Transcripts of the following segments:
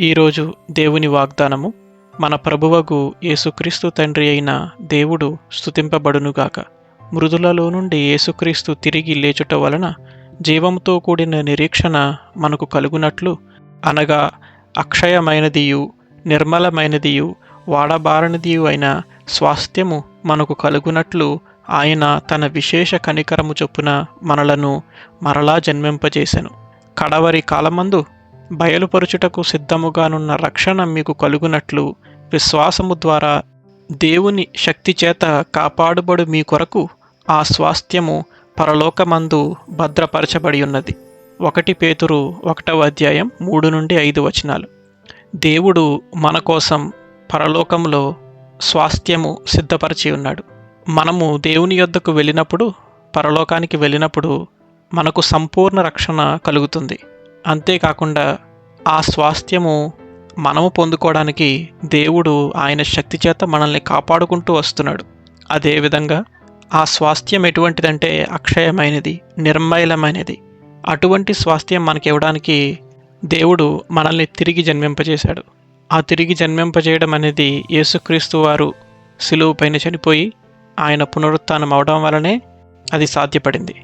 ఈరోజు దేవుని వాగ్దానము మన ప్రభువగు యేసుక్రీస్తు తండ్రి అయిన దేవుడు స్థుతింపబడునుగాక మృదులలో నుండి యేసుక్రీస్తు తిరిగి లేచుట వలన జీవంతో కూడిన నిరీక్షణ మనకు కలుగునట్లు అనగా అక్షయమైనదియు నిర్మలమైనదియు వాడబారనిదియు అయిన స్వాస్థ్యము మనకు కలుగునట్లు ఆయన తన విశేష కనికరము చొప్పున మనలను మరలా జన్మింపజేశాను కడవరి కాలమందు బయలుపరుచుటకు సిద్ధముగానున్న రక్షణ మీకు కలుగునట్లు విశ్వాసము ద్వారా దేవుని శక్తి చేత కాపాడుబడు మీ కొరకు ఆ స్వాస్థ్యము పరలోకమందు భద్రపరచబడి ఉన్నది ఒకటి పేతురు ఒకటవ అధ్యాయం మూడు నుండి ఐదు వచనాలు. దేవుడు మన కోసం పరలోకంలో స్వాస్థ్యము సిద్ధపరిచి ఉన్నాడు మనము దేవుని యొద్దకు వెళ్ళినప్పుడు పరలోకానికి వెళ్ళినప్పుడు మనకు సంపూర్ణ రక్షణ కలుగుతుంది. అంతేకాకుండా ఆ స్వాస్థ్యము మనము పొందుకోవడానికి దేవుడు ఆయన శక్తి చేత మనల్ని కాపాడుకుంటూ వస్తున్నాడు. అదేవిధంగా ఆ స్వాస్థ్యం ఎటువంటిదంటే అక్షయమైనది నిర్మైలమైనది అటువంటి స్వాస్థ్యం మనకి ఇవ్వడానికి దేవుడు మనల్ని తిరిగి జన్మింపజేశాడు. ఆ తిరిగి జన్మింపజేయడం అనేది యేసుక్రీస్తు వారు సిలువు పైన చనిపోయి ఆయన పునరుత్నం అవడం వలనే అది సాధ్యపడింది.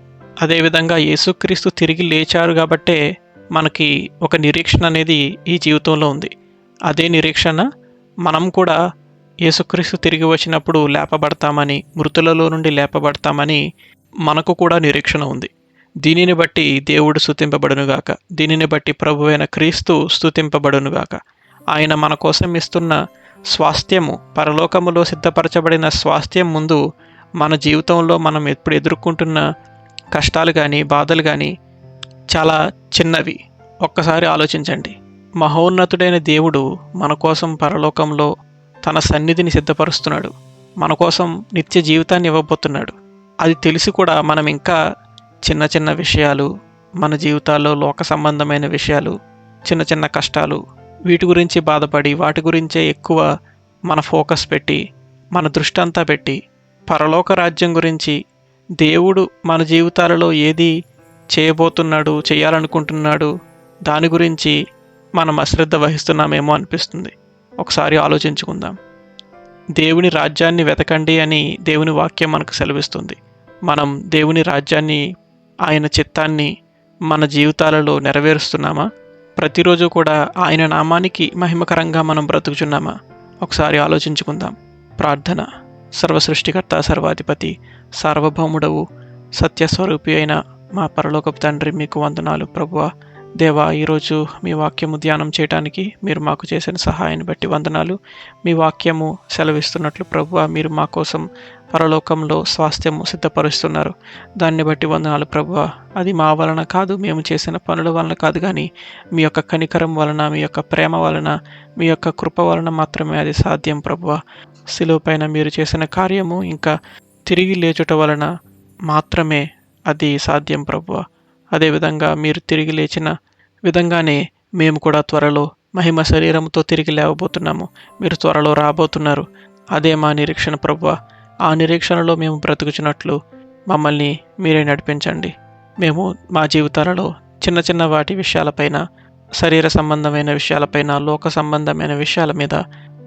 అదేవిధంగా యేసుక్రీస్తు తిరిగి లేచారు కాబట్టే మనకి ఒక నిరీక్షణ అనేది ఈ జీవితంలో ఉంది. అదే నిరీక్షణ మనం కూడా యేసుక్రీస్తు తిరిగి వచ్చినప్పుడు లేపబడతామని మృతులలో నుండి లేపబడతామని మనకు కూడా నిరీక్షణ ఉంది. దీనిని బట్టి దేవుడు స్థుతింపబడునుగాక దీనిని బట్టి ప్రభు అయిన క్రీస్తు స్తుతింపబడునుగాక. ఆయన మన కోసం ఇస్తున్న స్వాస్థ్యము పరలోకములో సిద్ధపరచబడిన స్వాస్థ్యం ముందు మన జీవితంలో మనం ఎప్పుడు ఎదుర్కొంటున్న కష్టాలు కానీ బాధలు కానీ చాలా చిన్నవి. ఒక్కసారి ఆలోచించండి. మహోన్నతుడైన దేవుడు మన కోసం పరలోకంలో తన సన్నిధిని సిద్ధపరుస్తున్నాడు. మన కోసం నిత్య జీవితాన్ని ఇవ్వబోతున్నాడు. అది తెలిసి కూడా మనం ఇంకా చిన్న చిన్న విషయాలు మన జీవితాల్లో లోక సంబంధమైన విషయాలు చిన్న చిన్న కష్టాలు వీటి గురించి బాధపడి వాటి గురించే ఎక్కువ మన ఫోకస్ పెట్టి మన దృష్టి అంతా పెట్టి పరలోక రాజ్యం గురించి దేవుడు మన జీవితాలలో ఏది చేయబోతున్నాడు చేయాలనుకుంటున్నాడు దాని గురించి మనం అశ్రద్ధ వహిస్తున్నామేమో అనిపిస్తుంది. ఒకసారి ఆలోచించుకుందాం. దేవుని రాజ్యాన్ని వెతకండి అని దేవుని వాక్యం మనకు సెలవిస్తుంది. మనం దేవుని రాజ్యాన్ని ఆయన చిత్తాన్ని మన జీవితాలలో నెరవేరుస్తున్నామా? ప్రతిరోజు కూడా ఆయన నామానికి మహిమకరంగా మనం బ్రతుకుచున్నామా? ఒకసారి ఆలోచించుకుందాం. ప్రార్థన. సర్వసృష్టికర్త సర్వాధిపతి సార్వభౌముడవు సత్యస్వరూపి అయిన మా పరలోకపు తండ్రి మీకు వందనాలు. ప్రభువ దేవా ఈరోజు మీ వాక్యము ధ్యానం చేయడానికి మీరు మాకు చేసిన సహాయాన్ని బట్టి వందనాలు. మీ వాక్యము సెలవిస్తున్నట్లు ప్రభువ మీరు మా కోసం పరలోకంలో స్వాస్థ్యము సిద్ధపరుస్తున్నారు. దాన్ని బట్టి వందనాలు ప్రభువ. అది మా వలన కాదు మేము చేసిన పనుల వలన కాదు కానీ మీ యొక్క కనికరం వలన మీ యొక్క ప్రేమ వలన మీ యొక్క కృప వలన మాత్రమే అది సాధ్యం ప్రభువ. శిలువ పైన మీరు చేసిన కార్యము ఇంకా తిరిగి లేచుట వలన మాత్రమే అది సాధ్యం ప్రభువ. అదేవిధంగా మీరు తిరిగి లేచిన విధంగానే మేము కూడా త్వరలో మహిమ శరీరంతో తిరిగి లేవబోతున్నాము. మీరు త్వరలో రాబోతున్నారు. అదే మా నిరీక్షణ ప్రభువ. ఆ నిరీక్షణలో మేము బ్రతుకుచున్నట్లు మమ్మల్ని మీరే నడిపించండి. మేము మా జీవితాలలో చిన్న చిన్న వాటి విషయాలపైన శరీర సంబంధమైన విషయాలపైన లోక సంబంధమైన విషయాల మీద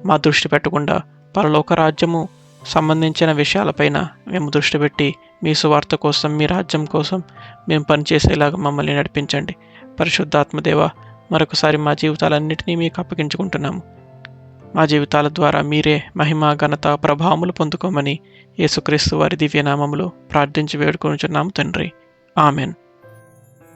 మా దృష్టి పెట్టకుండా పరలోక రాజ్యము సంబంధించిన విషయాలపైన మేము దృష్టి పెట్టి మీ సువార్త కోసం మీ రాజ్యం కోసం మేము పనిచేసేలాగా మమ్మల్ని నడిపించండి. పరిశుద్ధాత్మదేవ మరొకసారి మా జీవితాలన్నింటినీ మీకు అప్పగించుకుంటున్నాము. మా జీవితాల ద్వారా మీరే మహిమ ఘనత ప్రభావములు పొందుకోమని యేసుక్రీస్తు వారి దివ్యనామములో ప్రార్థించి వేడుకొనుచున్నాము తండ్రి. ఆమెన్.